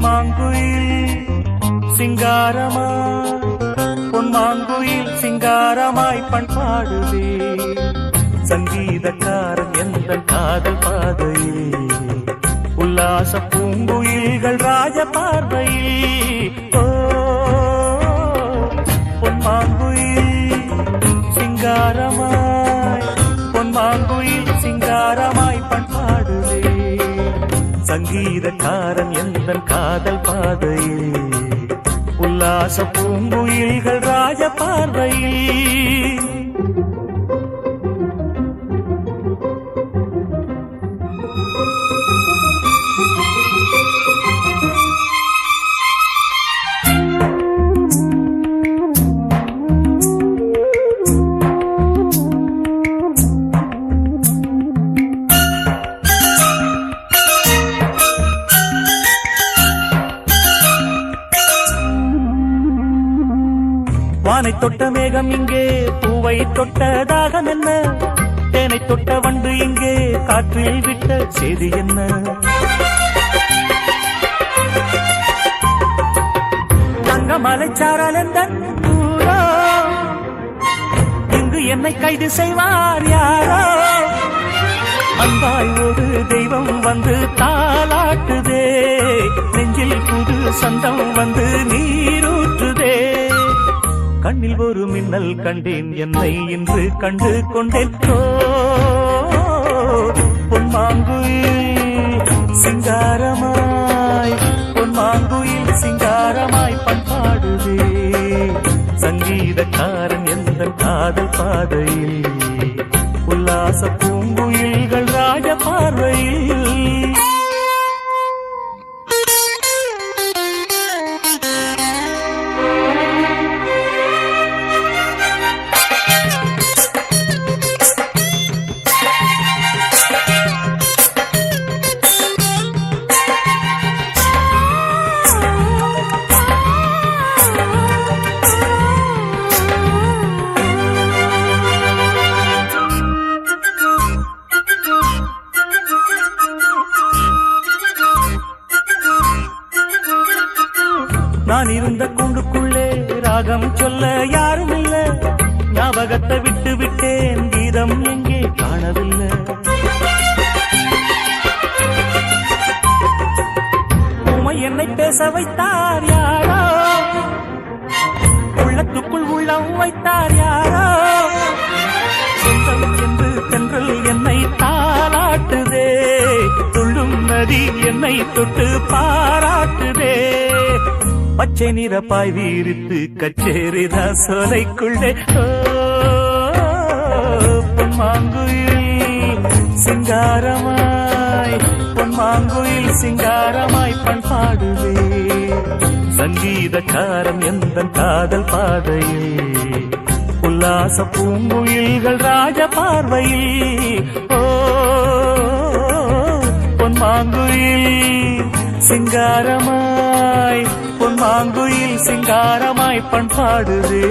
பொன்மாங்குயில் சிங்காரமாய் பொன்மாங்குயில் சிங்காரமாய் பண் பாடுவே சங்கீதக்காரன் எந்த காதல் பாதையிலே உல்லாச பூங்குயில்கள் ராஜ பார்வையில். பொன்மாங்குயில் சிங்காரமாய் பொன்மாங்குயில் சிங்காரமாய் பண் சங்கீதக்காரன் எந்த காதல் பாதையில் உல்லாச பூங்குயில்கள் ராஜ பார்வையில். வானை தொட்ட மேகம் இங்கே பூவை தொட்ட தாகம் என்ன? தேனை தொட்ட வண்டு இங்கே காற்றில் விட்ட செய்தி என்ன? தங்க மலைச்சாரல் எந்த இங்கு என்னை கைது செய்வார் யாரோ? அன்பாய் ஒரு தெய்வம் வந்து தாளாட்டுதே. நெஞ்சில் புது சந்தம் வந்து நீ கண்ணில் ஒரு மின்னல் கண்டேன். என்னை இன்று கண்டு கொண்டேன். பொன்மாங்குயில் சிங்காரமாய் பொன்மாங்குயில் சிங்காரமாய் பண்பாடுதே. சங்கீதக்காரன் எந்த காதல் பாதையில்? உல்லாச பூங்குயில்கள் ராஜ பார்வையில் நான் இருந்த கூண்டுக்குள்ளே ராகம் சொல்ல யாரும் இல்ல ஞாபகத்தை விட்டு விட்டேன் கீதம் எங்கே காணவில்லை. உமை என்னை பேச வைத்தார் யாரோ? உள்ளத்துக்குள் உள்ளம் வைத்தார் யாரோ? சொந்தம் என்று தென்றல் என்னை தாளாட்டுதே. துள்ளும் நதி என்னை தொட்டு பாராட்டுதே. பச்சை நிறப்பாய் வீரித்து கச்சேரிதா சோலைக்குள்ளே பொன்மாங்குயில் சிங்காரமாய் பொன்மாங்குயில் சிங்காரமாய் பண் பாடுவே. சங்கீதக்காரன் எந்த காதல் பாதையில் உல்லாச பூங்குயில்கள் ராஜ பார்வையில். ஓ பொன்மாங்குயில் சிங்காரமாய் பொன் மாங்குயில் சிங்காரமாய் பண்பாடுதே.